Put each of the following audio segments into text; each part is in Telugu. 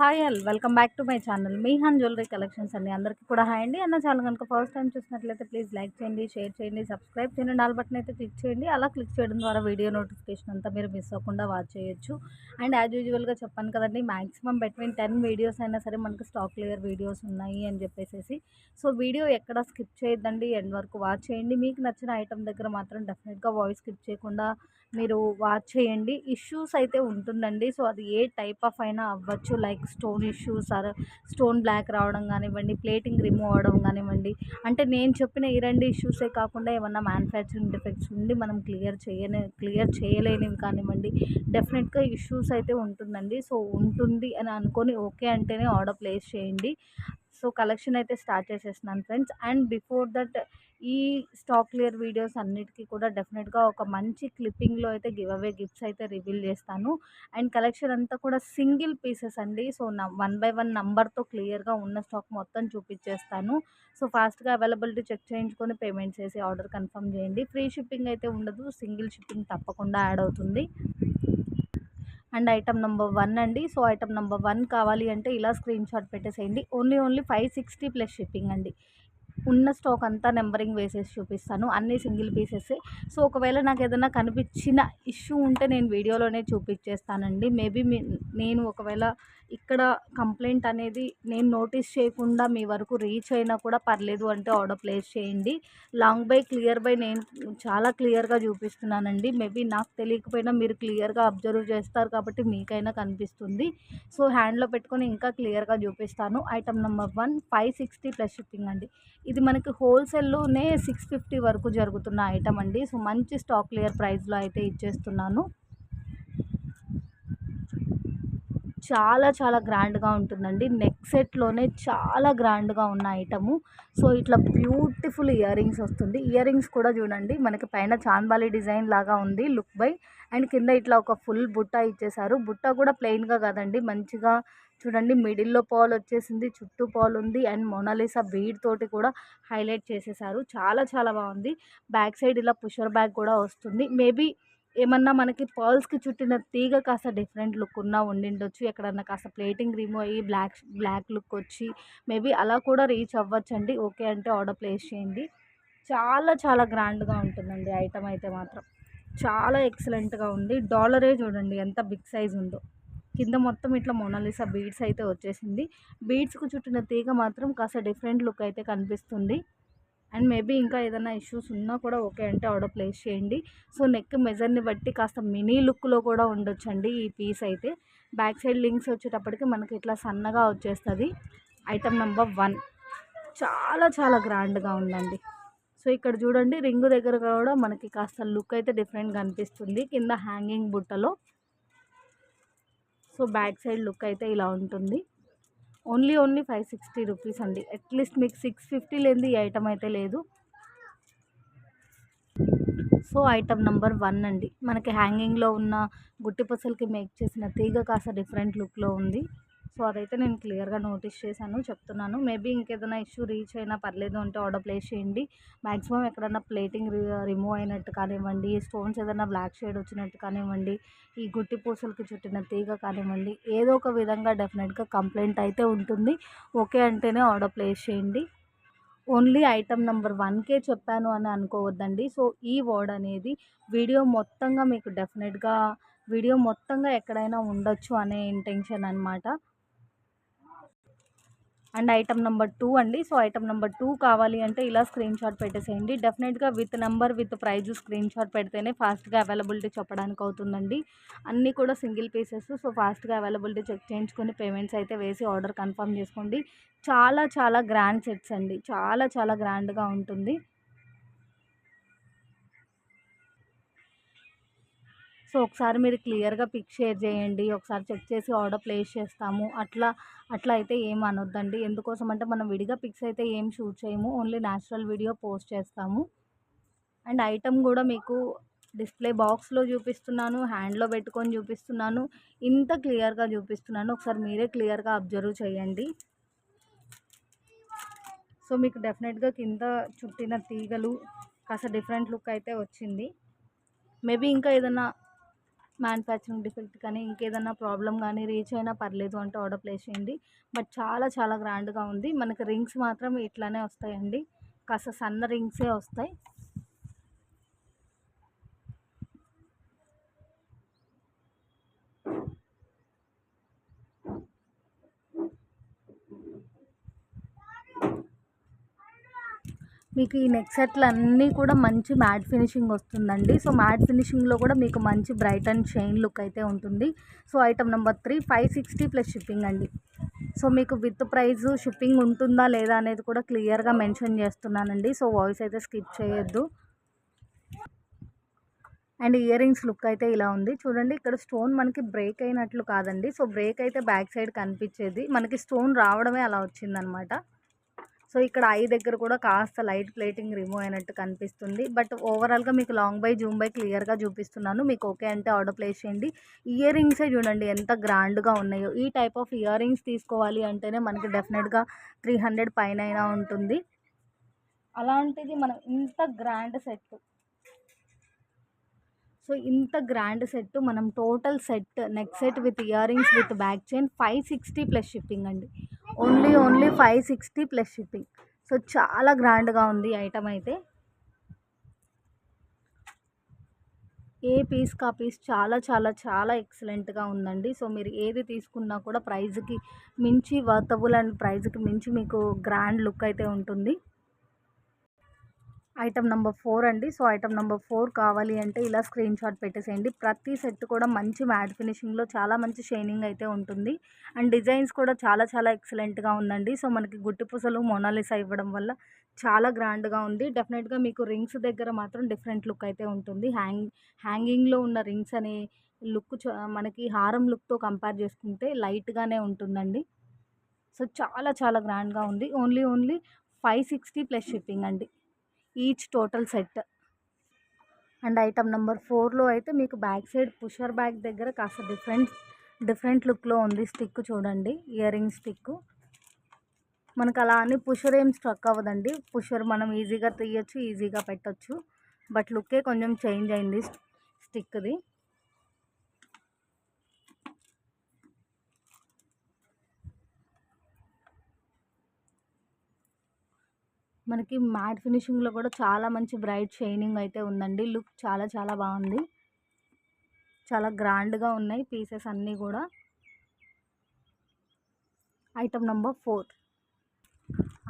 Hi all welcome back to my channel Meehan jewellery collections అండి. అందరికీ కూడా హాయ్ అండి. అన్న ఛానల్ కనుక ఫస్ట్ టైం చూసినట్లయితే ప్లీజ్ లైక్ చేయండి షేర్ చేయండి సబ్స్క్రైబ్ చేయండి. నాలుగు బటన్ అయితే క్లిక్ చేయండి. అలా క్లిక్ చేయడం ద్వారా వీడియో నోటిఫికేషన్ అంతా మీరు మిస్ అవ్వకుండా వాచ్ చేయొచ్చు. అండ్ యాజ్ యూజువల్గా చెప్పాను కదండి మాక్సిమం బిట్వీన్ టెన్ వీడియోస్ అయినా సరే మనకు స్టాక్ క్లియర్ వీడియోస్ ఉన్నాయి అని చెప్పేసి సో వీడియో ఎక్కడ స్కిప్ చేయొద్దండి ఎండ్ వరకు వాచ్ చేయండి. మీకు నచ్చిన ఐటమ్ దగ్గర మాత్రం డెఫినెట్గా వాయిస్ స్కిప్ చేయకుండా మీరు వాచ్ చేయండి. ఇష్యూస్ అయితే ఉంటుందండి. సో అది ఏ టైప్ ఆఫ్ అయినా అవ్వచ్చు. Like stone issues or stone black రావడం కానివ్వండి ప్లేటింగ్ రిమూవ్ అవడం కానివ్వండి. అంటే నేను చెప్పిన ఈ రెండు ఇష్యూసే కాకుండా ఏమన్నా మ్యానుఫ్యాక్చరింగ్ డిఫెక్ట్స్ ఉండి మనం క్లియర్ చేయని క్లియర్ చేయలేనివి కానివ్వండి డెఫినెట్గా ఇష్యూస్ అయితే ఉంటుందండి. సో ఉంటుంది అని అనుకొని ఓకే అంటేనే ఆర్డర్ ప్లేస్ చేయండి. సో కలెక్షన్ అయితే స్టార్ట్ చేసేస్తున్నాను ఫ్రెండ్స్. అండ్ బిఫోర్ దట్ ఈ స్టాక్ క్లియర్ వీడియోస్ అన్నిటికీ కూడా డెఫినెట్గా ఒక మంచి క్లిప్పింగ్లో అయితే గివ్ అవే గిఫ్ట్స్ అయితే రివీల్ చేస్తాను. అండ్ కలెక్షన్ అంతా కూడా సింగిల్ పీసెస్ అండి. సో వన్ బై వన్ నంబర్తో క్లియర్గా ఉన్న స్టాక్ మొత్తం చూపించేస్తాను సో ఫాస్ట్గా అవైలబిలిటీ చెక్ చేయించుకొని పేమెంట్ చేసి ఆర్డర్ కన్ఫర్మ్ చేయండి. ఫ్రీ షిప్పింగ్ అయితే ఉండదు. సింగిల్ షిప్పింగ్ తప్పకుండా యాడ్ అవుతుంది. అండ్ ఐటమ్ నెంబర్ వన్ అండి. సో ఐటమ్ నెంబర్ వన్ కావాలి అంటే ఇలా స్క్రీన్ షాట్ పెట్టేసేయండి. Only only five sixty plus shipping అండి. ఉన్న స్టాక్ అంతా నెంబరింగ్ వేసేసి చూపిస్తాను. అన్ని సింగిల్ పీసెస్. సో ఒకవేళ నాకు ఏదైనా కనిపించిన ఇష్యూ ఉంటే నేను వీడియోలోనే చూపించేస్తానండి. మేబీ నేను ఒకవేళ ఇక్కడ కంప్లైంట్ అనేది నేను నోటీస్ చేయకుండా మీ వరకు రీచ్ అయినా కూడా పర్లేదు అంటే ఆర్డర్ ప్లేస్ చేయండి. లాంగ్ బై క్లియర్ బై నేను చాలా క్లియర్గా చూపిస్తున్నానండి. మేబీ నాకు తెలియకపోయినా మీరు క్లియర్గా అబ్జర్వ్ చేస్తారు కాబట్టి మీకైనా కనిపిస్తుంది. సో హ్యాండ్లో పెట్టుకొని ఇంకా క్లియర్గా చూపిస్తాను. Item number one five sixty plus shipping అండి. ఇది మనకి హోల్సేల్లోనే సిక్స్ ఫిఫ్టీ వరకు జరుగుతున్న ఐటమ్ అండి. సో మంచి స్టాక్ క్లియర్ ప్రైస్లో అయితే ఇచ్చేస్తున్నాను. చాలా చాలా గ్రాండ్గా ఉంటుందండి. నెక్ సెట్లోనే చాలా గ్రాండ్గా ఉన్న ఐటము. సో ఇట్లా బ్యూటిఫుల్ ఇయర్ రింగ్స్ వస్తుంది. ఇయర్ రింగ్స్ కూడా చూడండి. మనకి పైన చాందాలి డిజైన్ లాగా ఉంది లుక్ బై. అండ్ కింద ఇట్లా ఒక ఫుల్ బుట్ట ఇచ్చేసారు. బుట్ట కూడా ప్లెయిన్గా కాదండి. మంచిగా చూడండి. మిడిల్లో పాల్ వచ్చేసింది. చుట్టూ పాల్ ఉంది. అండ్ మొనాలిసా బీడ్ తోటి కూడా హైలైట్ చేసేసారు. చాలా చాలా బాగుంది. బ్యాక్ సైడ్ ఇలా పుషర్ బ్యాగ్ కూడా వస్తుంది. మేబీ ఏమన్నా మనకి పర్ల్స్కి చుట్టిన తీగ కాస్త డిఫరెంట్ లుక్ ఉన్నా ఉండిండొచ్చు. ఎక్కడన్నా కాస్త ప్లేటింగ్ రిమూవ్ అయ్యి బ్లాక్ బ్లాక్ లుక్ వచ్చి మేబీ అలా కూడా రీచ్ అవ్వచ్చండి. ఓకే అంటే ఆర్డర్ ప్లేస్ చేయండి. చాలా చాలా గ్రాండ్గా ఉంటుందండి ఐటమ్ అయితే మాత్రం. చాలా ఎక్సలెంట్గా ఉంది. డాలరే చూడండి ఎంత బిగ్ సైజ్ ఉందో. కింద మొత్తం ఇట్లా మొనాలిసా బీడ్స్ అయితే వచ్చేసింది. బీడ్స్కు చుట్టిన తీగ మాత్రం కాస్త డిఫరెంట్ లుక్ అయితే కనిపిస్తుంది. అండ్ మేబీ ఇంకా ఏదైనా ఇష్యూస్ ఉన్నా కూడా ఓకే అంటే ఆర్డర్ ప్లేస్ చేయండి. సో నెక్ మెజర్ని బట్టి కాస్త మినీ లుక్లో కూడా ఉండొచ్చండి ఈ పీస్ అయితే. బ్యాక్ సైడ్ లింక్స్ వచ్చేటప్పటికి మనకి ఇట్లా సన్నగా వచ్చేస్తుంది. Item number one. చాలా చాలా గ్రాండ్గా ఉందండి. సో ఇక్కడ చూడండి రింగు దగ్గర కూడా మనకి కాస్త లుక్ అయితే డిఫరెంట్ కనిపిస్తుంది కింద హ్యాంగింగ్ బుట్టలో. సో బ్యాక్ సైడ్ లుక్ అయితే ఇలా ఉంటుంది. Only only five sixty rupees అండి. అట్లీస్ట్ మీకు సిక్స్ ఫిఫ్టీ లేనిది ఈ ఐటమ్ అయితే లేదు. సో ఐటమ్ నెంబర్ వన్ అండి. మనకి హ్యాంగింగ్లో ఉన్న గుట్టి పసలకి మేక్ చేసిన తీగ కాస్త డిఫరెంట్ లుక్లో ఉంది. సో అదైతే నేను క్లియర్గా నోటీస్ చేశాను చెప్తున్నాను. మేబీ ఇంకేదైనా ఇష్యూ రీచ్ అయినా పర్లేదు అంటే ఆర్డర్ ప్లేస్ చేయండి. మ్యాక్సిమం ఎక్కడన్నా ప్లేటింగ్ రిమూవ్ అయినట్టు కానివ్వండి స్టోన్స్ ఏదైనా బ్లాక్ షేడ్ వచ్చినట్టు కానివ్వండి ఈ గుట్టి పూసలకి చుట్టిన తీగ కానివ్వండి ఏదో ఒక విధంగా డెఫినెట్గా కంప్లైంట్ అయితే ఉంటుంది. ఓకే అంటేనే ఆర్డర్ ప్లేస్ చేయండి. ఓన్లీ ఐటమ్ నెంబర్ వన్కే చెప్పాను అని అనుకోవద్దండి. సో ఈ వర్డ్ అనేది వీడియో మొత్తంగా మీకు డెఫినెట్గా వీడియో మొత్తంగా ఎక్కడైనా ఉండొచ్చు అనే ఇంటెన్షన్ అనమాట అండ్ ఐటమ్ నెంబర్ టూ అండి. సో ఐటమ్ నెంబర్ టూ కావాలి అంటే ఇలా స్క్రీన్ షాట్ పెట్టేసేయండి. డెఫినెట్గా with number with price screen shot పెడితేనే ఫాస్ట్గా అవైలబిలిటీ చెప్పడానికి అవుతుందండి అన్నీ కూడా సింగిల్ పీసెస్ సో ఫాస్ట్గా అవైలబిలిటీ చెక్ చేయించుకొని పేమెంట్స్ అయితే వేసి ఆర్డర్ కన్ఫర్మ్ చేసుకోండి. చాలా చాలా గ్రాండ్ సెట్స్ అండి. చాలా చాలా గ్రాండ్గా ఉంటుంది. సో ఒకసారి మీరు క్లియర్గా పిక్ షేర్ చేయండి. ఒకసారి చెక్ చేసి ఆర్డర్ ప్లేస్ చేస్తాము. అట్లా అట్లా అయితే ఏం అనొద్దండి. ఎందుకోసం అంటే మనం విడిగా పిక్స్ అయితే ఏం షూట్ చేయము. ఓన్లీ న్యాచురల్ వీడియో పోస్ట్ చేస్తాము. అండ్ ఐటమ్ కూడా మీకు డిస్ప్లే బాక్స్లో చూపిస్తున్నాను హ్యాండ్లో పెట్టుకొని చూపిస్తున్నాను. ఇంత క్లియర్గా చూపిస్తున్నాను. ఒకసారి మీరే క్లియర్గా అబ్జర్వ్ చేయండి. సో మీకు డెఫినెట్గా కింద చుట్టిన తీగలు కాస్త డిఫరెంట్ లుక్ అయితే వచ్చింది. మేబీ ఇంకా ఏదైనా మ్యానుఫ్యాక్చరింగ్ డిఫెక్ట్ కానీ ఇంకేదన్నా ప్రాబ్లం కానీ రీచ్ అయినా పర్లేదు అంటే ఆర్డర్ ప్లేస్ చేయండి. బట్ చాలా చాలా గ్రాండ్గా ఉంది. మనకి రింగ్స్ మాత్రం ఇట్లానే వస్తాయండి. కాస్త సన్న రింగ్సే వస్తాయి. మీకు ఈ నెక్ సెట్లు అన్నీ కూడా మంచి మ్యాట్ ఫినిషింగ్ వస్తుందండి. సో మ్యాట్ ఫినిషింగ్లో కూడా మీకు మంచి బ్రైట్ అండ్ షైన్ లుక్ అయితే ఉంటుంది. So item number three five sixty plus shipping అండి. సో మీకు విత్ ప్రైస్ షిప్పింగ్ ఉంటుందా లేదా అనేది కూడా క్లియర్గా మెన్షన్ చేస్తున్నానండి. సో వాయిస్ అయితే స్కిప్ చేయొద్దు. అండ్ ఇయర్ రింగ్స్ లుక్ అయితే ఇలా ఉంది. చూడండి ఇక్కడ స్టోన్ మనకి బ్రేక్ అయినట్లు కాదండి. సో బ్రేక్ అయితే బ్యాక్ సైడ్ కనిపించేది. మనకి స్టోన్ రావడమే అలా వచ్చిందనమాట. సో ఇక్కడ ఐ దగ్గర కూడా కాస్త లైట్ ప్లేటింగ్ రిమూవ్ అయినట్టు కనిపిస్తుంది. బట్ ఓవరాల్గా మీకు లాంగ్ బై జూమ్ బై క్లియర్గా చూపిస్తున్నాను. మీకు ఓకే అంటే ఆర్డర్ ప్లేస్ చేయండి. ఇయర్ రింగ్సే చూడండి ఎంత గ్రాండ్గా ఉన్నాయో. ఈ టైప్ ఆఫ్ ఇయర్ రింగ్స్ తీసుకోవాలి అంటేనే మనకి డెఫినెట్గా త్రీ హండ్రెడ్ పైన అయినా ఉంటుంది. అలాంటిది మనం ఇంత గ్రాండ్ సెట్ సో ఇంత గ్రాండ్ సెట్ మనం total set neck set with earrings with back chain five sixty plus shipping అండి. Only only five sixty plus shipping. So చాలా గ్రాండ్గా ఉంది ఐటమ్ అయితే. ఏ పీస్ కా పీస్ చాలా చాలా చాలా ఎక్సలెంట్గా ఉందండి. సో మీరు ఏది తీసుకున్నా కూడా ప్రైజ్కి మించి వర్తబుల్ అండ్ ప్రైజ్కి మించి మీకు గ్రాండ్ లుక్ అయితే ఉంటుంది. ఐటమ్ నెంబర్ ఫోర్ అండి. సో ఐటమ్ నెంబర్ ఫోర్ కావాలి అంటే ఇలా స్క్రీన్ షాట్ పెట్టేసేయండి. ప్రతి సెట్ కూడా మంచి మ్యాట్ ఫినిషింగ్లో చాలా మంచి షైనింగ్ అయితే ఉంటుంది. అండ్ డిజైన్స్ కూడా చాలా చాలా ఎక్సలెంట్గా ఉందండి. సో మనకి గుట్టి పూసలు మొనాలిసా ఇవ్వడం వల్ల చాలా గ్రాండ్గా ఉంది. డెఫినెట్గా మీకు రింగ్స్ దగ్గర మాత్రం డిఫరెంట్ లుక్ అయితే ఉంటుంది. హ్యాంగ్ హ్యాంగింగ్లో ఉన్న రింగ్స్ అనే లుక్ మనకి హారం లుక్తో కంపేర్ చేసుకుంటే లైట్గానే ఉంటుందండి. సో చాలా చాలా గ్రాండ్గా ఉంది. Only only five sixty plus shipping అండి. Each total set. And item number ఫోర్లో అయితే మీకు బ్యాక్ సైడ్ పుషర్ బ్యాగ్ దగ్గర కాస్త డిఫరెంట్ డిఫరెంట్ లుక్లో ఉంది స్టిక్ చూడండి ఇయర్ రింగ్ స్టిక్ మనకు అలా అని పుషర్ ఏం స్ట్రక్ అవ్వదండి. పుషర్ మనం ఈజీగా తీయచ్చు ఈజీగా పెట్టచ్చు. బట్ లుక్కే కొంచెం చేంజ్ అయింది స్టిక్ది. మనకి మ్యాట్ ఫినిషింగ్లో కూడా చాలా మంచి బ్రైట్ షైనింగ్ అయితే ఉందండి. లుక్ చాలా చాలా బాగుంది. చాలా గ్రాండ్గా ఉన్నాయి పీసెస్ అన్నీ కూడా. Item number four.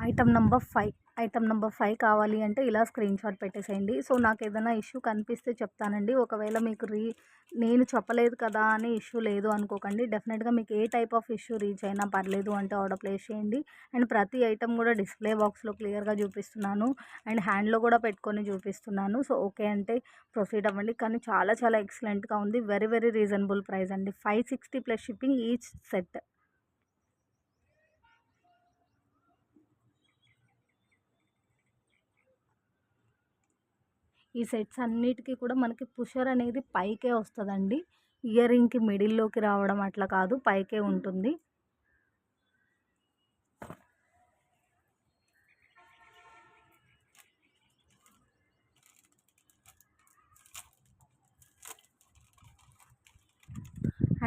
Item number five. Item number five కావాలి అంటే ఇలా స్క్రీన్ షాట్ పెట్టేసేయండి. సో నాకు ఏదైనా ఇష్యూ కనిపిస్తే చెప్తానండి. ఒకవేళ మీకు రీ నేను చెప్పలేదు కదా అని ఇష్యూ లేదు అనుకోకండి. డెఫినెట్గా మీకు ఏ టైప్ ఆఫ్ ఇష్యూ రీచ్ అయినా పర్లేదు అంటే ఆర్డర్ ప్లేస్ చేయండి. అండ్ ప్రతి ఐటమ్ కూడా డిస్ప్లే బాక్స్లో క్లియర్గా చూపిస్తున్నాను. అండ్ హ్యాండ్లో కూడా పెట్టుకొని చూపిస్తున్నాను. సో ఓకే అంటే ప్రొసీడ్ అవ్వండి. కానీ చాలా చాలా ఎక్సలెంట్గా ఉంది. వెరీ వెరీ రీజనబుల్ ప్రైస్ అండి. Five sixty plus shipping each set ఈ సెట్స్ అన్నిటికీ కూడా మనకి పుషర్ అనేది పైకే వస్తుందండి. ఇయర్ రింగ్కి మిడిల్లోకి రావడం అట్లా కాదు పైకే ఉంటుంది.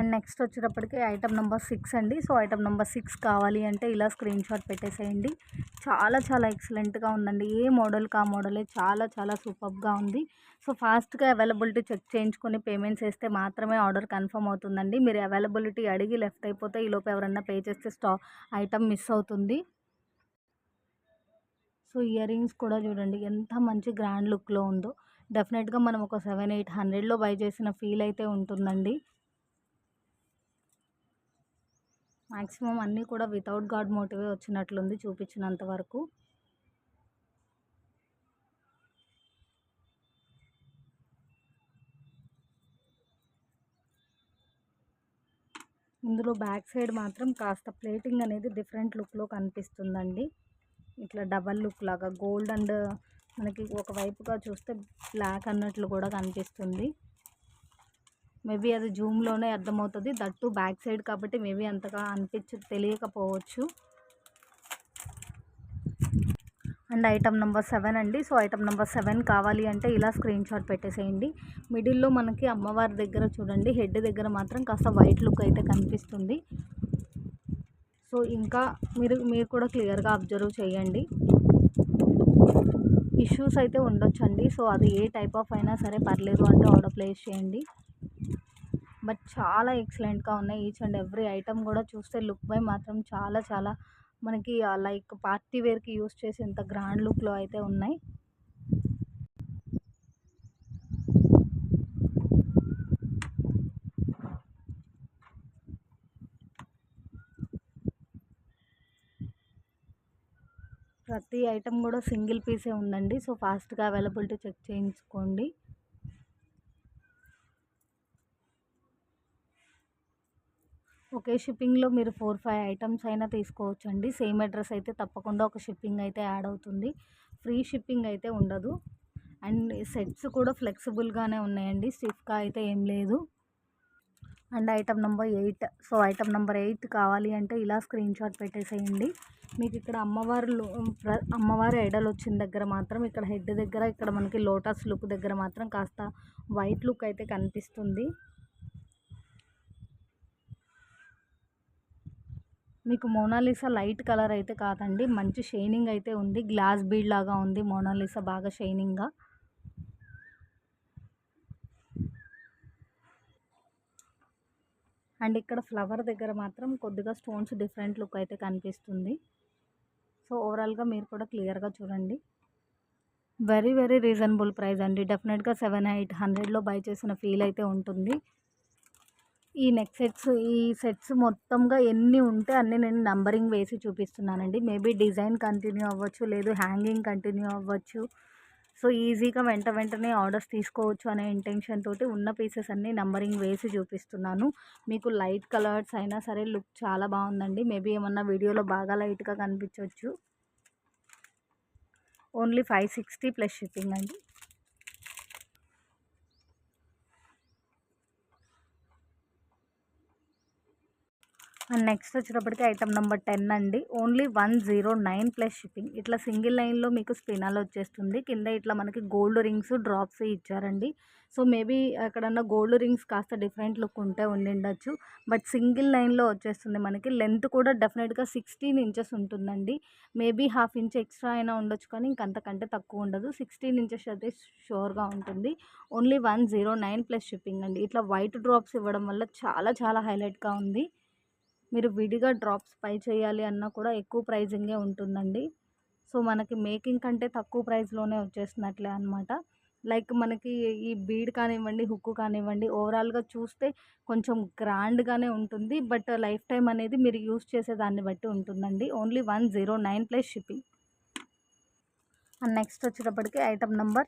అండ్ నెక్స్ట్ వచ్చేటప్పటికి ఐటమ్ నెంబర్ సిక్స్ అండి. సో ఐటమ్ నెంబర్ సిక్స్ కావాలి అంటే ఇలా స్క్రీన్ షాట్ పెట్టేసేయండి. చాలా చాలా ఎక్సలెంట్గా ఉందండి. ఏ మోడల్కి ఆ మోడలే చాలా చాలా సూపర్గా ఉంది. సో ఫాస్ట్గా అవైలబిలిటీ చెక్ చేయించుకొని పేమెంట్స్ వేస్తే మాత్రమే ఆర్డర్ కన్ఫర్మ్ అవుతుందండి. మీరు అవైలబిలిటీ అడిగి లెఫ్ట్ అయిపోతే ఈలోపు ఎవరన్నా పే చేస్తే స్టా ఐటమ్ మిస్ అవుతుంది. సో ఇయర్ రింగ్స్ కూడా చూడండి ఎంత మంచి గ్రాండ్ లుక్లో ఉందో. డెఫినెట్గా మనం ఒక సెవెన్ ఎయిట్ హండ్రెడ్లో బై చేసిన ఫీల్ అయితే ఉంటుందండి. మ్యాక్సిమం అన్నీ కూడా వితౌట్ గాడ్ మోటివే వచ్చినట్లుంది చూపించినంత వరకు. ఇందులో బ్యాక్ సైడ్ మాత్రం కాస్త ప్లేటింగ్ అనేది డిఫరెంట్ లుక్లో కనిపిస్తుందండి. ఇట్లా డబల్ లుక్ లాగా గోల్డ్ అండ్ మనకి ఒకవైపుగా చూస్తే బ్లాక్ అన్నట్లు కూడా కనిపిస్తుంది. మేబీ అది జూమ్లోనే అర్థమవుతుంది. దట్టు బ్యాక్ సైడ్ కాబట్టి మేబీ అంతగా అనిపించి తెలియకపోవచ్చు. అండ్ ఐటమ్ నెంబర్ సెవెన్ అండి. సో ఐటమ్ నెంబర్ సెవెన్ కావాలి అంటే ఇలా స్క్రీన్ షాట్ పెట్టేసేయండి. మిడిల్లో మనకి అమ్మవారి దగ్గర చూడండి. హెడ్ దగ్గర మాత్రం కాస్త వైట్ లుక్ అయితే కనిపిస్తుంది. సో ఇంకా మీరు మీరు కూడా క్లియర్గా అబ్జర్వ్ చేయండి. ఇష్యూస్ అయితే ఉండొచ్చండి. సో అది ఏ టైప్ ఆఫ్ అయినా సరే పర్లేదు అంటే ఆర్డర్ ప్లేస్ చేయండి. బట్ చాలా ఎక్సలెంట్గా ఉన్నాయి. ఈచ్ అండ్ ఎవ్రీ ఐటమ్ కూడా చూస్తే లుక్ బై మాత్రం చాలా చాలా మనకి లైక్ పార్టీ వేర్కి యూస్ చేసేంత గ్రాండ్ లుక్లో అయితే ఉన్నాయి. ప్రతి ఐటమ్ కూడా సింగిల్ పీసే ఉందండి. సో ఫాస్ట్గా అవైలబిలిటీ చెక్ చేయించుకోండి. ఒకే షిప్పింగ్లో మీరు ఫోర్ ఫైవ్ ఐటమ్స్ అయినా తీసుకోవచ్చు అండి సేమ్ అడ్రస్ అయితే తప్పకుండా ఒక షిప్పింగ్ అయితే యాడ్ అవుతుంది. ఫ్రీ షిప్పింగ్ అయితే ఉండదు. అండ్ సెట్స్ కూడా ఫ్లెక్సిబుల్గానే ఉన్నాయండి. స్టిఫ్గా అయితే ఏం లేదు. And item number eight. So item number eight కావాలి అంటే ఇలా స్క్రీన్ షాట్ పెట్టేసేయండి. మీకు ఇక్కడ అమ్మవారు అమ్మవారి ఐడల్ వచ్చిన దగ్గర మాత్రం ఇక్కడ హెడ్ దగ్గర ఇక్కడ మనకి లోటస్ లుక్ దగ్గర మాత్రం కాస్త వైట్ లుక్ అయితే కనిపిస్తుంది. మీకు మోనాలిసా లైట్ కలర్ అయితే కాదండి. మంచి షైనింగ్ అయితే ఉంది. గ్లాస్ బీడ్ లాగా ఉంది మోనాలిసా బాగా షైనింగ్గా అండ్ ఇక్కడ ఫ్లవర్ దగ్గర మాత్రం కొద్దిగా స్టోన్స్ డిఫరెంట్ లుక్ అయితే కనిపిస్తుంది. సో ఓవరాల్గా మీరు కూడా క్లియర్గా చూడండి. వెరీ వెరీ రీజనబుల్ ప్రైస్ అండి. డెఫినెట్గా సెవెన్ ఎయిట్ హండ్రెడ్లో బై చేసిన ఫీల్ అయితే ఉంటుంది. ఈ నెక్ సెట్స్ ఈ సెట్స్ మొత్తంగా ఎన్ని ఉంటే అన్ని నేను నంబరింగ్ వేసి చూపిస్తున్నానండి. మేబీ డిజైన్ కంటిన్యూ అవ్వచ్చు లేదు హ్యాంగింగ్ కంటిన్యూ అవ్వచ్చు. సో ఈజీగా వెంట వెంటనే ఆర్డర్స్ తీసుకోవచ్చు అనే ఇంటెన్షన్ తోటి ఉన్న పీసెస్ అన్నీ నంబరింగ్ వేసి చూపిస్తున్నాను. మీకు లైట్ కలర్స్ అయినా సరే లుక్ చాలా బాగుందండి. మేబీ ఏమన్నా వీడియోలో బాగా లైట్గా కనిపించవచ్చు only five sixty plus shipping అండి. అండ్ నెక్స్ట్ వచ్చేటప్పటికి ఐటమ్ నెంబర్ టెన్ అండి. Only one zero nine plus shipping. ఇట్లా సింగిల్ లైన్లో మీకు స్పినాల్ వచ్చేస్తుంది. కింద ఇట్లా మనకి గోల్డ్ రింగ్స్ డ్రాప్స్ ఇచ్చారండి. సో మేబీ ఎక్కడన్నా గోల్డ్ రింగ్స్ కాస్త డిఫరెంట్ లుక్ ఉంటే ఉండిండొచ్చు. బట్ సింగిల్ లైన్లో వచ్చేస్తుంది మనకి. లెంత్ కూడా డెఫినెట్గా సిక్స్టీన్ ఇంచెస్ ఉంటుందండి. మేబీ హాఫ్ ఇంచ్ ఎక్స్ట్రా అయినా ఉండొచ్చు కానీ ఇంకంతకంటే తక్కువ ఉండదు. సిక్స్టీన్ ఇంచెస్ అయితే షూర్గా ఉంటుంది. Only one zero nine plus shipping అండి. ఇట్లా వైట్ డ్రాప్స్ ఇవ్వడం వల్ల చాలా చాలా హైలైట్గా ఉంది. మీరు విడిగా డ్రాప్స్ పై చేయాలి అన్నా కూడా ఎక్కువ ప్రైజింగే ఉంటుందండి. సో మనకి మేకింగ్ కంటే తక్కువ ప్రైస్లోనే వచ్చేసినట్లే అనమాట లైక్ మనకి ఈ బీడ్ కానివ్వండి హుక్ కానివ్వండి ఓవరాల్గా చూస్తే కొంచెం గ్రాండ్గానే ఉంటుంది. బట్ లైఫ్ టైం అనేది మీరు యూస్ చేసే దాన్ని బట్టి ఉంటుందండి. Only one zero nine plus shipping. And next వచ్చేటప్పటికి ఐటమ్ నెంబర్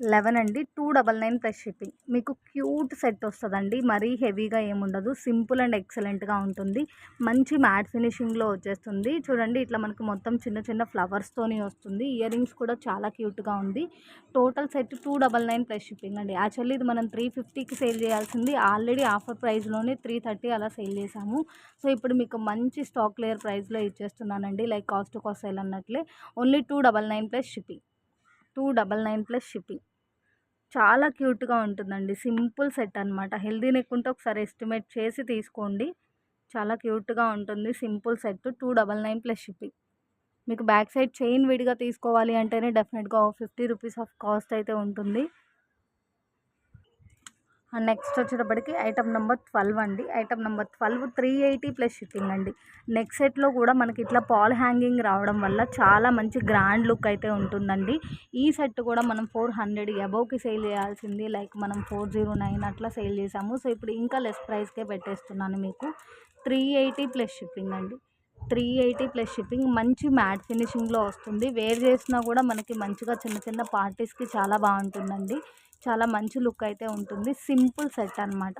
లెవెన్ అండి. Two double nine plus shipping. మీకు క్యూట్ సెట్ వస్తుందండి. మరీ హెవీగా ఏముండదు. సింపుల్ అండ్ ఎక్సలెంట్గా ఉంటుంది. మంచి మ్యాట్ ఫినిషింగ్లో వచ్చేస్తుంది. చూడండి ఇట్లా మనకు మొత్తం చిన్న చిన్న ఫ్లవర్స్తోని వస్తుంది. ఇయర్ రింగ్స్ కూడా చాలా క్యూట్గా ఉంది. Total set two double nine plus shipping అండి. యాక్చువల్లీ ఇది మనం త్రీ ఫిఫ్టీకి సేల్ చేయాల్సింది. ఆల్రెడీ ఆఫర్ ప్రైస్లోనే త్రీ థర్టీ అలా సేల్ చేసాము సో ఇప్పుడు మీకు మంచి స్టాక్ లేయర్ ప్రైస్లో ఇచ్చేస్తున్నానండి. Like cost cost sale అన్నట్లే. Only two double nine plus shipping. Two double nine plus shipping. చాలా క్యూట్గా ఉంటుందండి. సింపుల్ సెట్ అనమాట హెల్దీ నెక్ ఉంటే ఒకసారి ఎస్టిమేట్ చేసి తీసుకోండి. చాలా క్యూట్గా ఉంటుంది. Simple set two double nine plus shipping. మీకు బ్యాక్ సైడ్ చైన్ విడిగా తీసుకోవాలి అంటేనే డెఫినెట్గా ఫిఫ్టీ రూపీస్ ఆఫ్ కాస్ట్ అయితే ఉంటుంది. నెక్స్ట్ వచ్చేటప్పటికి ఐటమ్ నెంబర్ ట్వెల్వ్ అండి. Item number twelve three eighty plus shipping అండి. నెక్ సెట్లో కూడా మనకి ఇట్లా పాల్ హ్యాంగింగ్ రావడం వల్ల చాలా మంచి గ్రాండ్ లుక్ అయితే ఉంటుందండి. ఈ సెట్ కూడా మనం ఫోర్ హండ్రెడ్ అబౌవ్కి సేల్ చేయాల్సింది. లైక్ మనం ఫోర్ జీరో నైన్ అట్లా సేల్ చేసాము. సో ఇప్పుడు ఇంకా లెస్ ప్రైస్కే పెట్టేస్తున్నాను మీకు. త్రీ ఎయిటీ ప్లస్ షిప్పింగ్ అండి. త్రీ ఎయిటీ ప్లస్ షిప్పింగ్ మంచి మ్యాట్ ఫినిషింగ్లో వస్తుంది. వేర్ చేసినా కూడా మనకి మంచిగా చిన్న చిన్న పార్టీస్కి చాలా బాగుంటుందండి. చాలా మంచి లుక్ అయితే ఉంటుంది. సింపుల్ సెట్ అనమాట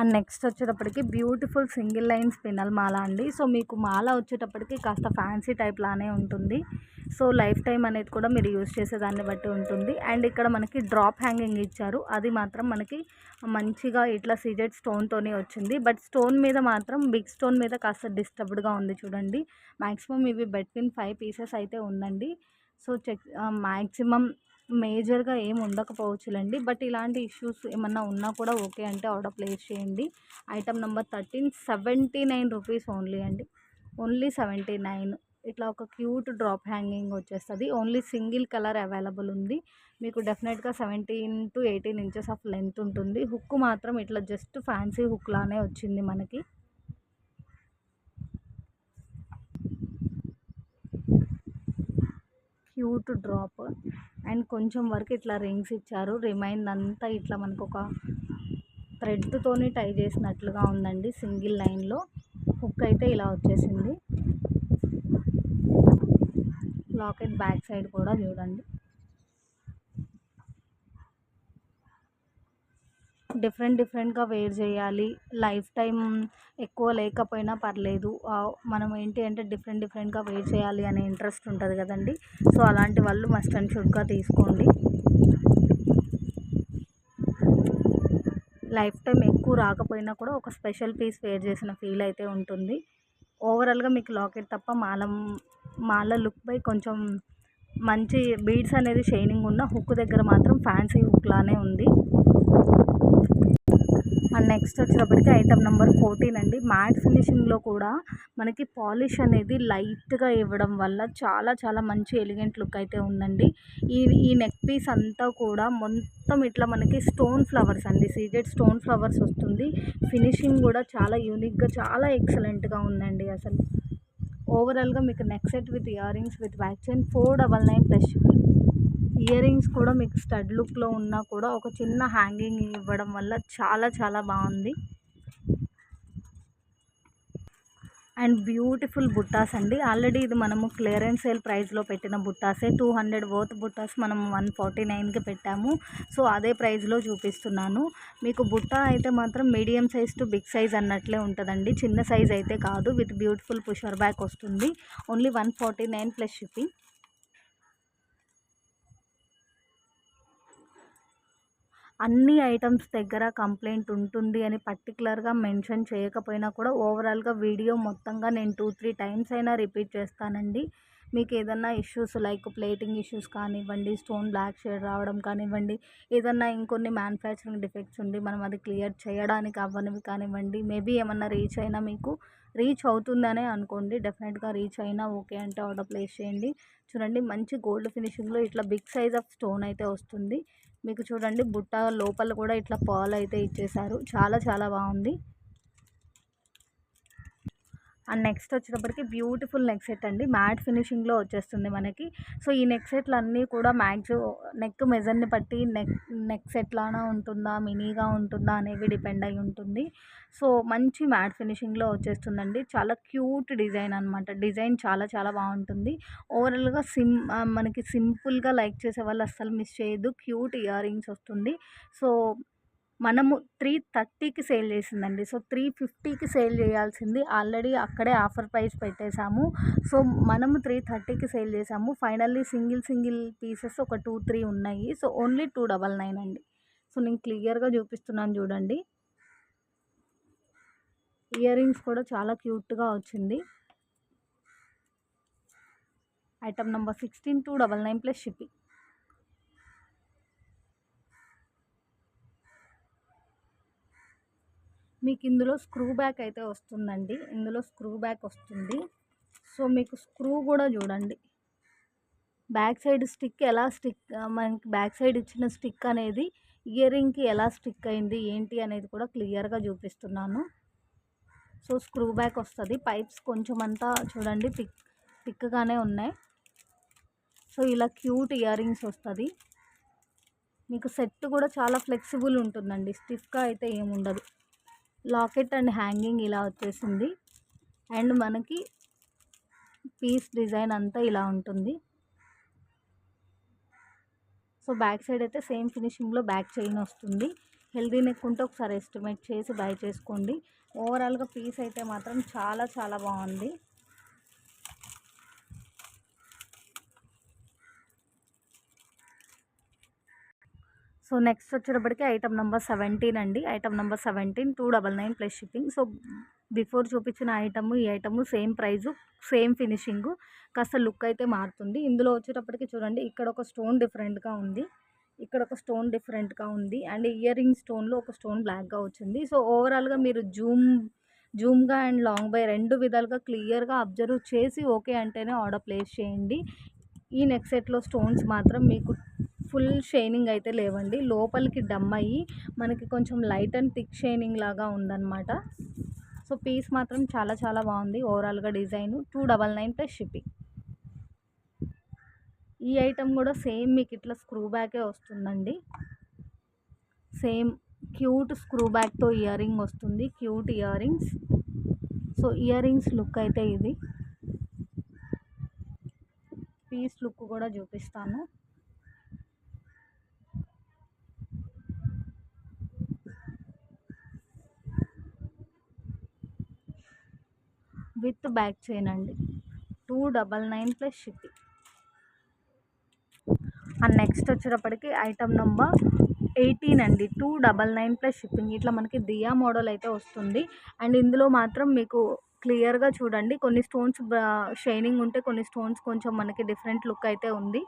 అండ్ నెక్స్ట్ వచ్చేటప్పటికి బ్యూటిఫుల్ సింగిల్ లైన్స్ పినల్ మాల అండి. సో మీకు మాల వచ్చేటప్పటికి కాస్త ఫ్యాన్సీ టైప్ లానే ఉంటుంది. సో లైఫ్ టైం అనేది కూడా మీరు యూజ్ చేసేదాన్ని బట్టి ఉంటుంది. అండ్ ఇక్కడ మనకి డ్రాప్ హ్యాంగింగ్ ఇచ్చారు. అది మాత్రం మనకి మంచిగా ఇట్లా సీజెడ్ స్టోన్తోనే వచ్చింది. బట్ స్టోన్ మీద మాత్రం బిగ్ స్టోన్ మీద కాస్త డిస్టర్బ్డ్గా ఉంది చూడండి. మ్యాక్సిమం ఇవి బెట్వీన్ ఫైవ్ పీసెస్ అయితే ఉందండి. సో చెక్ మ్యాక్సిమం మేజర్గా ఏం ఉండకపోవచ్చులండి. బట్ ఇలాంటి ఇష్యూస్ ఏమన్నా ఉన్నా కూడా ఓకే అంటే ఆర్డర్ ప్లేస్ చేయండి. Item number thirteen seventy nine rupees only అండి. Only seventy nine. ఇట్లా ఒక క్యూట్ డ్రాప్ హ్యాంగింగ్ వచ్చేస్తుంది. ఓన్లీ సింగిల్ కలర్ అవైలబుల్ ఉంది. మీకు డెఫినెట్గా seventeen to eighteen inches of length ఉంటుంది. హుక్ మాత్రం ఇట్లా జస్ట్ ఫ్యాన్సీ హుక్ లానే వచ్చింది మనకి. Cute drop. అండ్ కొంచెం వరకు ఇట్లా రింగ్స్ ఇచ్చారు. రిమైన్ అంతా ఇట్లా మనకు ఒక థ్రెడ్తోని టై చేసినట్లుగా ఉందండి సింగిల్ లైన్లో. హుక్ అయితే ఇలా వచ్చేసింది. లాకెట్ బ్యాక్ సైడ్ కూడా చూడండి. డిఫరెంట్ డిఫరెంట్గా వేర్ చేయాలి. లైఫ్ టైం ఎక్కువ లేకపోయినా పర్లేదు. మనం ఏంటి అంటే డిఫరెంట్ డిఫరెంట్గా వేర్ చేయాలి అనే ఇంట్రెస్ట్ ఉంటుంది కదండి. సో అలాంటి వాళ్ళు మస్ట్ అండ్ షుడ్గా తీసుకోండి. లైఫ్ టైం ఎక్కువ రాకపోయినా కూడా ఒక స్పెషల్ పీస్ వేర్ చేసిన ఫీల్ అయితే ఉంటుంది. ఓవరాల్గా మీకు లాకెట్ తప్ప మాలం మాల లుక్ పై కొంచెం మంచి బీడ్స్ అనేది షైనింగ్ ఉన్న హుక్ దగ్గర మాత్రం ఫ్యాన్సీ హుక్ లానే ఉంది. అండ్ నెక్స్ట్ వచ్చేటప్పటికి ఐటమ్ నెంబర్ ఫోర్టీన్ అండి. మ్యాట్ ఫినిషింగ్లో కూడా మనకి పాలిష్ అనేది లైట్గా ఇవ్వడం వల్ల చాలా చాలా మంచి ఎలిగెంట్ లుక్ అయితే ఉందండి. ఈ ఈ నెక్ పీస్ అంతా కూడా మొత్తం ఇట్లా మనకి స్టోన్ ఫ్లవర్స్ అండి. సీజెడ్ స్టోన్ ఫ్లవర్స్ వస్తుంది. ఫినిషింగ్ కూడా చాలా యూనిక్గా చాలా ఎక్సలెంట్గా ఉందండి అసలు. ఓవరాల్గా మీకు neck set with earrings with back chain four double nine plus earrings కూడా మీకు స్టడ్ లుక్లో ఉన్నా కూడా ఒక చిన్న హ్యాంగింగ్ ఇవ్వడం వల్ల చాలా చాలా బాగుంది. అండ్ బ్యూటిఫుల్ బుట్టాస్ అండి. ఆల్రెడీ ఇది మనము క్లియరెన్స్ సేల్ ప్రైస్లో పెట్టిన బుట్టాసే. టూ హండ్రెడ్ వర్త్ బుట్టాస్ మనం వన్ ఫార్టీ నైన్కి పెట్టాము. సో అదే ప్రైస్లో చూపిస్తున్నాను. మీకు బుట్ట అయితే మాత్రం medium size to big size అన్నట్లే ఉంటుందండి. చిన్న సైజ్ అయితే కాదు. విత్ బ్యూటిఫుల్ పుషర్ బ్యాక్ వస్తుంది. Only one forty nine plus shipping. అన్ని ఐటమ్స్ దగ్గర కంప్లైంట్ ఉంటుంది అని పర్టికులర్గా మెన్షన్ చేయకపోయినా కూడా ఓవరాల్గా వీడియో మొత్తంగా నేను టూ త్రీ టైమ్స్ అయినా రిపీట్ చేస్తానండి. మీకు ఏదన్నా ఇష్యూస్ లైక్ ప్లేటింగ్ ఇష్యూస్ కానివ్వండి స్టోన్ బ్లాక్ షేడ్ రావడం కానివ్వండి ఏదన్నా ఇంకొన్ని మ్యానుఫ్యాక్చరింగ్ డిఫెక్ట్స్ ఉండి మనం అది క్లియర్ చేయడానికి అవ్వనివి కానివ్వండి మేబీ ఏమన్నా రీచ్ అయినా మీకు రీచ్ అవుతుందనే అనుకోండి డెఫినెట్గా రీచ్ అయినా ఓకే అంటే ఆర్డర్ ప్లేస్ చేయండి. చూడండి మంచి గోల్డ్ ఫినిషింగ్లో ఇట్లా బిగ్ సైజ్ ఆఫ్ స్టోన్ అయితే వస్తుంది. మీకు చూడండి బుట్ట లోపల కూడా ఇట్లా పాలు అయితే ఇచ్చేసారు చాలా చాలా బాగుంది. అండ్ నెక్స్ట్ వచ్చేటప్పటికి బ్యూటిఫుల్ నెక్ సెట్ అండి. మ్యాట్ ఫినిషింగ్లో వచ్చేస్తుంది మనకి. సో ఈ నెక్ సెట్లు అన్నీ కూడా మ్యాక్స్ నెక్ మెజర్ని బట్టి నెక్ నెక్ సెట్ లాగా ఉంటుందా మినీగా ఉంటుందా అనేవి డిపెండ్ అయి ఉంటుంది. సో మంచి మ్యాట్ ఫినిషింగ్లో వచ్చేస్తుందండి. చాలా క్యూట్ డిజైన్ అనమాట డిజైన్ చాలా చాలా బాగుంటుంది. ఓవరాల్గా సిమ్ మనకి సింపుల్గా లైక్ చేసే వాళ్ళు అస్సలు మిస్ చేయదు. క్యూట్ ఇయర్ రింగ్స్ వస్తుంది. సో మనము త్రీ థర్టీకి సేల్ చేసిందండి. సో త్రీ ఫిఫ్టీకి సేల్ చేయాల్సింది. ఆల్రెడీ అక్కడే ఆఫర్ ప్రైస్ పెట్టేశాము. సో మనము త్రీ థర్టీకి సేల్ చేసాము ఫైనల్లీ సింగిల్ సింగిల్ పీసెస్ ఒక టూ త్రీ ఉన్నాయి. So only two double nine అండి. సో నేను క్లియర్గా చూపిస్తున్నాను చూడండి. ఇయర్ రింగ్స్ కూడా చాలా క్యూట్గా వచ్చింది. Item number sixteen two double nine plus shipping. మీకు ఇందులో స్క్రూ బ్యాక్ అయితే వస్తుందండి. ఇందులో స్క్రూ బ్యాక్ వస్తుంది. సో మీకు స్క్రూ కూడా చూడండి. బ్యాక్ సైడ్ స్టిక్ ఎలా స్టిక్ మనకి బ్యాక్ సైడ్ ఇచ్చిన స్టిక్ అనేది ఇయర్ రింగ్కి ఎలా స్టిక్ అయింది ఏంటి అనేది కూడా క్లియర్గా చూపిస్తున్నాను. సో స్క్రూ బ్యాక్ వస్తుంది. పైప్స్ కొంచెం అంతా చూడండి థిక్ థిక్గానే ఉన్నాయి. సో ఇలా క్యూట్ ఇయర్ రింగ్స్ వస్తుంది. మీకు సెట్ కూడా చాలా ఫ్లెక్సిబుల్ ఉంటుందండి. స్టిఫ్గా అయితే ఏముండదు. లాకెట్ అండ్ హ్యాంగింగ్ ఇలా వచ్చేసింది. అండ్ మనకి పీస్ డిజైన్ అంతా ఇలా ఉంటుంది. సో బ్యాక్ సైడ్ అయితే సేమ్ ఫినిషింగ్లో బ్యాక్ చైన్ వస్తుంది. హెల్దీ నెక్ ఉంటే ఒకసారి ఎస్టిమేట్ చేసి బై చేసుకోండి. ఓవరాల్గా పీస్ అయితే మాత్రం చాలా చాలా బాగుంది. సో నెక్స్ట్ వచ్చేటప్పటికి ఐటమ్ నెంబర్ సెవెంటీన్ అండి. Item number seventeen two double nine plus shipping so before చూపించిన ఐటమ్ ఈ item same price same finishing కాస్త లుక్ అయితే మారుతుంది. ఇందులో వచ్చేటప్పటికి చూడండి ఇక్కడ ఒక స్టోన్ డిఫరెంట్గా ఉంది. ఇక్కడ ఒక స్టోన్ డిఫరెంట్గా ఉంది. అండ్ ఇయర్ రింగ్ స్టోన్లో ఒక స్టోన్ బ్లాక్గా వచ్చింది. సో ఓవరాల్గా మీరు జూమ్ జూమ్గా అండ్ లాంగ్ బై రెండు విధాలుగా క్లియర్గా అబ్జర్వ్ చేసి ఓకే అంటేనే ఆర్డర్ ప్లేస్ చేయండి. ఈ నెక్ సెట్లో స్టోన్స్ మాత్రం మీకు ఫుల్ షైనింగ్ అయితే లేవండి. లోపలికి డమ్ అయ్యి మనకి కొంచెం లైట్ అండ్ థిక్ షైనింగ్ లాగా ఉందన్నమాట. సో పీస్ మాత్రం చాలా చాలా బాగుంది. ఓవరాల్గా design two double nine plus shipping. ఈ ఐటమ్ కూడా సేమ్ మీకు ఇట్లా స్క్రూ బ్యాకే వస్తుందండి. సేమ్ క్యూట్ స్క్రూ బ్యాక్తో ఇయర్ రింగ్ వస్తుంది. Cute earrings so earrings look అయితే ఇది. పీస్ లుక్ కూడా చూపిస్తాను. విత్ బ్యాక్ చైన్ అండి. Two double nine plus shipping and next వచ్చేటప్పటికి ఐటమ్ నెంబర్ ఎయిటీన్ అండి. Two double nine plus shipping. ఇట్లా మనకి దియా మోడల్ అయితే వస్తుంది. అండ్ ఇందులో మాత్రం మీకు క్లియర్గా చూడండి. కొన్ని స్టోన్స్ షైనింగ్ ఉంటే కొన్ని స్టోన్స్ కొంచెం మనకి డిఫరెంట్ లుక్ అయితే ఉంది.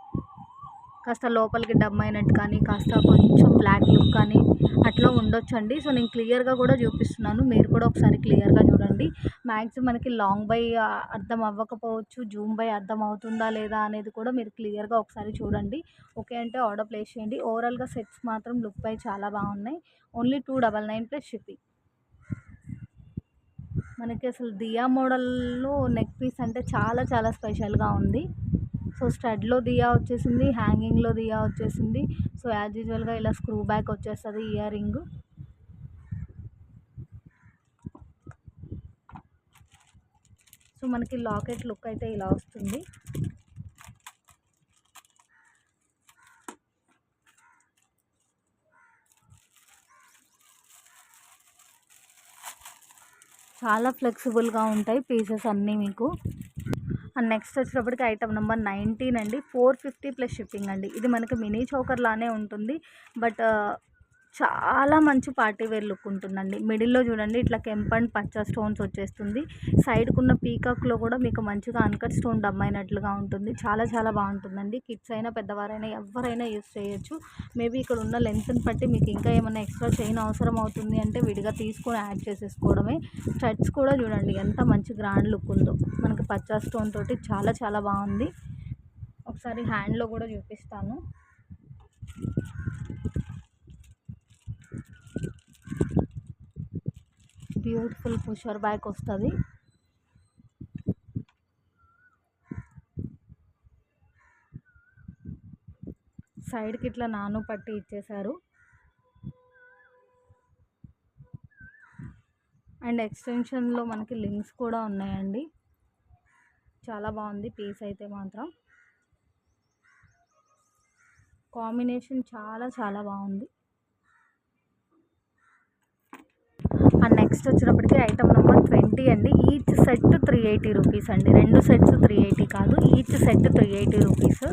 కాస్త లోపలికి డమ్ అయినట్టు కానీ కాస్త కొంచెం బ్లాక్ లుక్ కానీ అట్లా ఉండొచ్చండి. సో నేను క్లియర్గా కూడా చూపిస్తున్నాను. మీరు కూడా ఒకసారి క్లియర్గా చూడండి. మ్యాక్సిమం మనకి లాంగ్ బై అర్థం అవ్వకపోవచ్చు జూమ్ బై అర్థం అవుతుందా లేదా అనేది కూడా మీరు క్లియర్గా ఒకసారి చూడండి. ఓకే అంటే ఆర్డర్ ప్లేస్ చేయండి. ఓవరాల్గా సెట్స్ మాత్రం లుక్ బై చాలా బాగున్నాయి. Only two double nine plus shipping. మనకి అసలు దియా మోడల్లో నెక్ పీస్ అంటే చాలా చాలా స్పెషల్గా ఉంది. సో స్టడ్లో దియా వచ్చేసింది హ్యాంగింగ్లో దియా వచ్చేసింది. సో యాజ్ యూజువల్గా ఇలా స్క్రూ బ్యాక్ వచ్చేస్తుంది ఇయర్ రింగ్ సో మనకి లాకెట్ లుక్ అయితే ఇలా వస్తుంది. చాలా ఫ్లెక్సిబుల్గా ఉంటాయి పీసెస్ అన్నీ మీకు. అండ్ నెక్స్ట్ వచ్చేటప్పటికి ఐటమ్ నెంబర్ నైన్టీన్ అండి. ఫోర్ ఫిఫ్టీ ప్లస్ షిప్పింగ్ అండి. ఇది మనకి మినీ చోకర్ లానే ఉంటుంది. బట్ చాలా మంచి పార్టీ వేర్ లుక్ ఉంటుందండి. మిడిల్లో చూడండి ఇట్లా కెంప్ అండ్ పచ్చ స్టోన్స్ వచ్చేస్తుంది. సైడ్కున్న పీకాక్లో కూడా మీకు మంచిగా అన్కట్ స్టోన్ డమ్ అయినట్లుగా ఉంటుంది. చాలా చాలా బాగుంటుందండి. కిడ్స్ అయినా పెద్దవారైనా ఎవరైనా యూస్ చేయొచ్చు. మేబీ ఇక్కడ ఉన్న లెంత్ని బట్టి మీకు ఇంకా ఏమైనా ఎక్స్ట్రా చైన్ అవసరం అవుతుంది అంటే విడిగా తీసుకొని యాడ్ చేసేసుకోవడమే. స్టడ్స్ కూడా చూడండి ఎంత మంచి గ్రాండ్ లుక్ ఉందో. మనకి పచ్చ స్టోన్ తోటి చాలా చాలా బాగుంది. ఒకసారి హ్యాండ్లో కూడా చూపిస్తాను. బ్యూటిఫుల్ పుషర్ బ్యాక్ వస్తుంది. సైడ్కి ఇట్లా నాను పట్టి ఇచ్చేసారు అండ్ ఎక్స్టెన్షన్లో మనకి లింక్స్ కూడా ఉన్నాయండి. చాలా బాగుంది పీస్ అయితే మాత్రం. కాంబినేషన్ చాలా చాలా బాగుంది. అండ్ నెక్స్ట్ వచ్చినప్పటికీ ఐటమ్ నెంబర్ ట్వంటీ అండి. Each set three eighty rupees అండి. రెండు సెట్స్ త్రీ ఎయిటీ కాదు. Each set three eighty rupees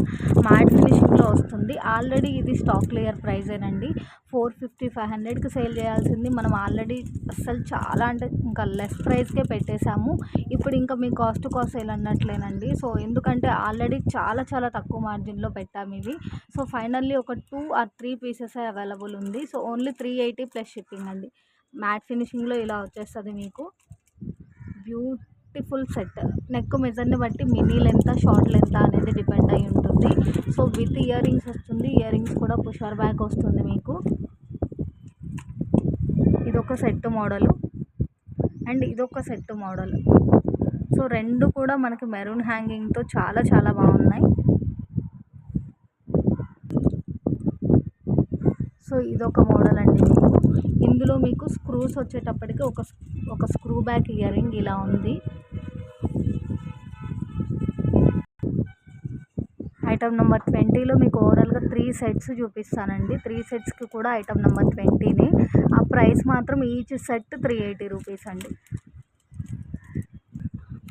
matte ఫినిషింగ్లో వస్తుంది. ఆల్రెడీ ఇది స్టాక్ క్లియర్ ప్రైజేనండి ఫోర్ ఫిఫ్టీ ఫైవ్ హండ్రెడ్కి సేల్ చేయాల్సింది. మనం ఆల్రెడీ అసలు చాలా అంటే ఇంకా లెస్ ప్రైస్కే పెట్టేశాము. ఇప్పుడు ఇంకా మీ కాస్ట్ కాస్ట్ సేల్ అన్నట్లేనండి. సో ఎందుకంటే ఆల్రెడీ చాలా చాలా తక్కువ మార్జిన్లో పెట్టాము ఇవి. సో ఫైనల్లీ ఒక two or three pieces available ఉంది. So only three eighty plus shipping అండి. మ్యాట్ ఫినిషింగ్లో ఇలా వచ్చేస్తుంది మీకు. Beautiful set. నెక్ మెజర్ని బట్టి మినీ లెంత్ షార్ట్ లెంత్ అనేది డిపెండ్ అయి ఉంటుంది. సో విత్ ఇయర్ రింగ్స్ వస్తుంది. ఇయర్ రింగ్స్ కూడా పుషర్ బ్యాక్ వస్తుంది మీకు. ఇదొక సెట్ మోడల్. అండ్ ఇదొక సెట్ మోడల్. సో రెండు కూడా మనకి మెరూన్ హ్యాంగింగ్తో చాలా చాలా బాగున్నాయి. సో ఇదొక మోడల్ అండి మీకు. ఇందులో మీకు స్క్రూస్ వచ్చేటప్పటికి ఒక ఒక స్క్రూ బ్యాక్ ఇయర్ రింగ్ ఇలా ఉంది. ఐటమ్ నెంబర్ ట్వంటీలో మీకు ఓవరాల్గా త్రీ సెట్స్ చూపిస్తానండి. త్రీ సెట్స్కి కూడా ఐటమ్ నెంబర్ ట్వంటీనే. ఆ ప్రైస్ మాత్రం each set three eighty rupees అండి.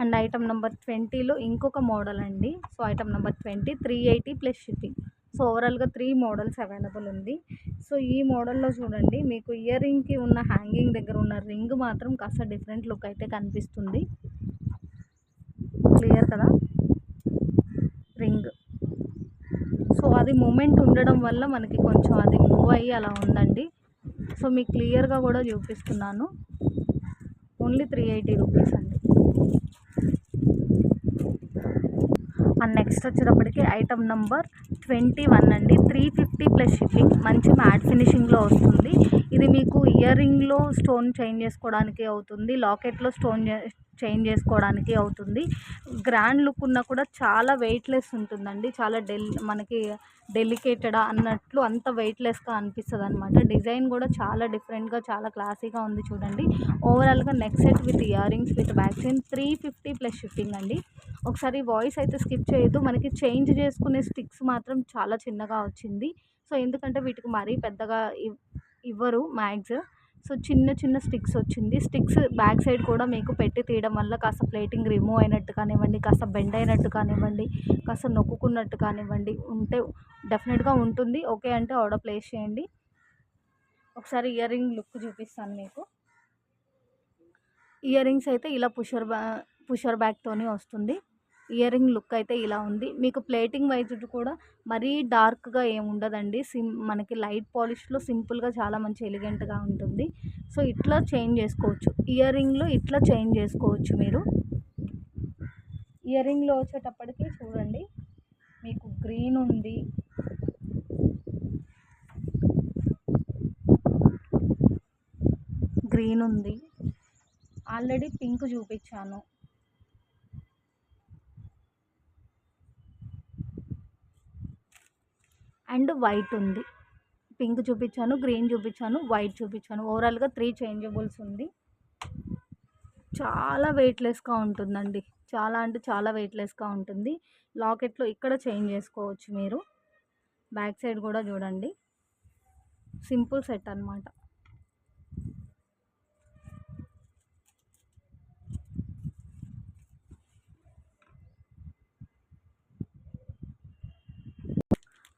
అండ్ ఐటమ్ నెంబర్ ట్వంటీలో ఇంకొక మోడల్ అండి so item number twenty three eighty plus shipping. So ఓవరాల్గా త్రీ మోడల్స్ అవైలబుల్ ఉంది. సో ఈ మోడల్లో చూడండి మీకు ఇయర్ రింగ్కి ఉన్న హ్యాంగింగ్ దగ్గర ఉన్న రింగ్ మాత్రం కాస్త డిఫరెంట్ లుక్ అయితే కనిపిస్తుంది. క్లియర్ కదా? రింగ్. సో అది మూమెంట్ ఉండడం వల్ల మనకి కొంచెం అది మూవ్ అయ్యి అలా ఉందండి. సో మీకు క్లియర్గా కూడా చూపిస్తున్నాను. ఓన్లీ త్రీ ఎయిటీ రూపీస్ అండి అండ్ నెక్స్ట్ వచ్చేటప్పటికి ఐటమ్ నెంబర్ ట్వంటీ వన్ అండి. త్రీ ఫిఫ్టీ ప్లస్ షిప్పింగ్ మంచి మ్యాట్ ఫినిషింగ్లో వస్తుంది. ఇది మీకు ఇయర్ రింగ్లో స్టోన్ చేంజ్ చేసుకోవడానికి అవుతుంది. లాకెట్లో స్టోన్ చేంజ్ చేసుకోవడానికి అవుతుంది. గ్రాండ్ లుక్ ఉన్నా కూడా చాలా వెయిట్లెస్ ఉంటుందండి. చాలా డెల్ మనకి డెలికేటెడా అన్నట్లు అంత వెయిట్లెస్గా అనిపిస్తుంది అనమాట డిజైన్ కూడా చాలా డిఫరెంట్గా చాలా క్లాసీగా ఉంది చూడండి. ఓవరాల్గా neck set with earrings with back chain three fifty plus shifting అండి. ఒకసారి వాయిస్ అయితే స్కిప్ చేయొద్దు. మనకి చేంజ్ చేసుకునే స్టిక్స్ మాత్రం చాలా చిన్నగా వచ్చింది. సో ఎందుకంటే వీటికి మరీ పెద్దగా ఇవ్వరు మ్యాగ్స్. సో చిన్న చిన్న స్టిక్స్ వచ్చింది. స్టిక్స్ బ్యాక్ సైడ్ కూడా మీకు పెట్టి తీయడం వల్ల కాస్త ప్లేటింగ్ రిమూవ్ అయినట్టు కానివ్వండి కాస్త బెండ్ అయినట్టు కానివ్వండి కాస్త నొక్కుకున్నట్టు కానివ్వండి ఉంటే డెఫినెట్గా ఉంటుంది. ఓకే అంటే ఆర్డర్ ప్లేస్ చేయండి. ఒకసారి ఇయర్ రింగ్ లుక్ చూపిస్తాను మీకు. ఇయర్ రింగ్స్ అయితే ఇలా పుషర్ బ్యా పుషర్ బ్యాగ్తోనే వస్తుంది. ఇయర్ రింగ్ లుక్ అయితే ఇలా ఉంది. మీకు ప్లేటింగ్ వైజ్ కూడా మరీ డార్క్గా ఏమి ఉండదండి. సిం మనకి లైట్ పాలిష్లో సింపుల్గా చాలా మంచి ఎలిగెంట్గా ఉంటుంది. సో ఇట్లా చేంజ్ చేసుకోవచ్చు. ఇయర్ రింగ్లో ఇట్లా చేంజ్ చేసుకోవచ్చు మీరు. ఇయర్ రింగ్లో వచ్చేటప్పటికి చూడండి. మీకు గ్రీన్ ఉంది. గ్రీన్ ఉంది. ఆల్రెడీ పింక్ చూపించాను. అండ్ వైట్ ఉంది. పింక్ చూపించాను గ్రీన్ చూపించాను వైట్ చూపించాను. ఓవరాల్గా త్రీ చేంజబుల్స్ ఉంది. చాలా వెయిట్లెస్గా ఉంటుందండి. చాలా అంటే చాలా వెయిట్లెస్గా ఉంటుంది. లాకెట్లో ఇక్కడ చేంజ్ చేసుకోవచ్చు మీరు. బ్యాక్ సైడ్ కూడా చూడండి. సింపుల్ సెట్ అనమాట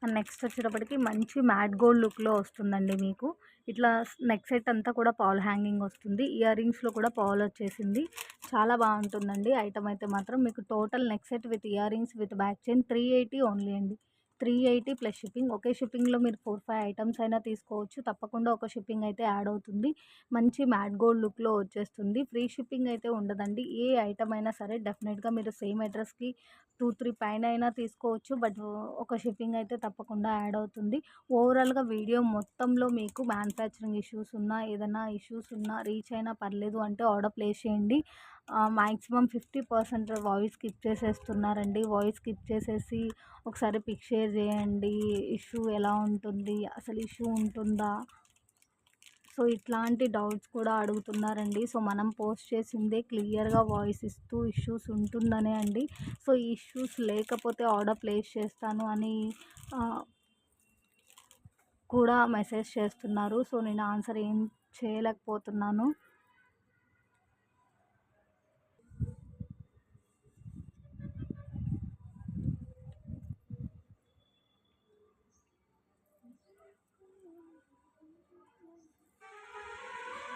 అండ్ నెక్స్ట్ వచ్చేటప్పటికి మంచి మ్యాట్ గోల్డ్ లుక్లో వస్తుందండి మీకు. ఇట్లా నెక్ సెట్ అంతా కూడా పాల్ హ్యాంగింగ్ వస్తుంది. ఇయర్ రింగ్స్లో కూడా పాల్ వచ్చేసింది. చాలా బాగుంటుందండి. ఐటమ్ అయితే మాత్రం మీకు total neck set with earrings with back chain three eighty only అండి. Three eighty plus shipping. ఒకే షిప్పింగ్లో మీరు ఫోర్ ఫైవ్ ఐటమ్స్ అయినా తీసుకోవచ్చు. తప్పకుండా ఒక షిప్పింగ్ అయితే యాడ్ అవుతుంది. మంచి మ్యాట్ గోల్డ్ లుక్లో వచ్చేస్తుంది. ఫ్రీ షిప్పింగ్ అయితే ఉండదండి. ఏ ఐటమ్ అయినా సరే డెఫినెట్గా మీరు సేమ్ అడ్రస్కి టూ త్రీ పైన అయినా తీసుకోవచ్చు. బట్ ఒక షిప్పింగ్ అయితే తప్పకుండా యాడ్ అవుతుంది. ఓవరాల్గా వీడియో మొత్తంలో మీకు మ్యానుఫ్యాక్చరింగ్ ఇష్యూస్ ఉన్నా ఏదైనా ఇష్యూస్ ఉన్నా రీచ్ అయినా పర్లేదు అంటే ఆర్డర్ ప్లేస్ చేయండి. Maximum fifty percent voice skip చేసేస్తున్నారండి. Voice skip చేసేసి ఒకసారి పిక్ షేర్ చేయండి. ఇష్యూ ఎలా ఉంటుంది? అసలు ఇష్యూ ఉంటుందా? సో ఇట్లాంటి డౌట్స్ కూడా అడుగుతున్నారండి. సో మనం పోస్ట్ చేసిందే క్లియర్గా వాయిస్ ఇస్తూ ఇష్యూస్ ఉంటుందనే అండి. సో ఈ ఇష్యూస్ లేకపోతే ఆర్డర్ ప్లేస్ చేస్తాను అని కూడా మెసేజ్ చేస్తున్నారు. సో నేను ఆన్సర్ ఏం చేయలేకపోతున్నాను.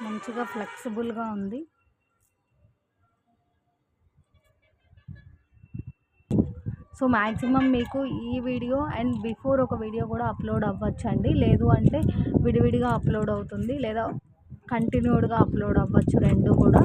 మంచిగా ఫ్లెక్సిబుల్గా ఉంది. సో మ్యాక్సిమం మీకు ఈ వీడియో అండ్ బిఫోర్ ఒక వీడియో కూడా అప్లోడ్ అవ్వచ్చండి. లేదు అంటే విడివిడిగా అప్లోడ్ అవుతుంది లేదా కంటిన్యూడ్గా అప్లోడ్ అవ్వచ్చు రెండు కూడా.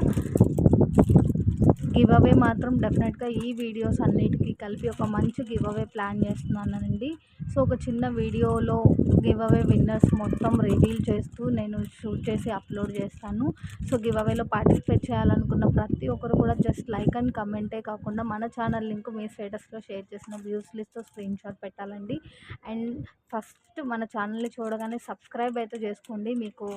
గివ్ అవే మాత్రం డెఫినెట్గా ఈ వీడియోస్ అన్నిటికీ కలిపి ఒక మంచి గివ్ అవే ప్లాన్ చేస్తున్నానండి. సో ఒక చిన్న వీడియోలో గివ్ అవే విన్నర్స్ మొత్తం రివీల్ చేస్తూ నేను షూట్ చేసి అప్లోడ్ చేస్తాను. సో గివ్ అవేలో పార్టిసిపేట్ చేయాలనుకున్న ప్రతి ఒక్కరు కూడా జస్ట్ లైక్ అండ్ కమెంటే కాకుండా మన ఛానల్ లింక్ మీ స్టేటస్లో షేర్ చేసిన వ్యూస్ లిస్ట్తో స్క్రీన్ షాట్ పెట్టాలండి. అండ్ ఫస్ట్ మన ఛానల్ని చూడగానే సబ్స్క్రైబ్ అయితే చేసుకోండి. మీకు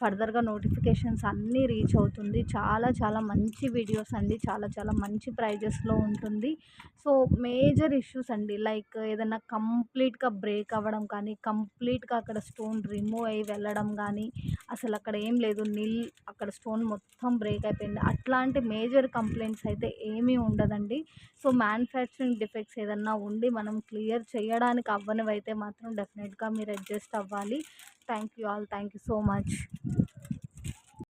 ఫర్దర్గా నోటిఫికేషన్స్ అన్నీ రీచ్ అవుతుంది. చాలా చాలా మంచి వీడియోస్ అండి. చాలా చాలా మంచి ప్రైజెస్లో ఉంటుంది. సో మేజర్ ఇష్యూస్ అండి. లైక్ ఏదైనా కంప్లీట్గా బ్రేక్ అవ్వడం కానీ కంప్లీట్గా అక్కడ స్టోన్ రిమూవ్ అయ్యి వెళ్ళడం కానీ అసలు అక్కడ ఏం లేదు. నిల్ అక్కడ స్టోన్ మొత్తం బ్రేక్ అయిపోయింది. అట్లాంటి మేజర్ కంప్లైంట్స్ అయితే ఏమీ ఉండదండి. సో మ్యానుఫ్యాక్చరింగ్ డిఫెక్ట్స్ ఏదన్నా ఉండి మనం క్లియర్ చేయడానికి అవ్వనివైతే మాత్రం డెఫినెట్గా మీరు అడ్జస్ట్ అవ్వాలి. Thank you all. Thank you so much.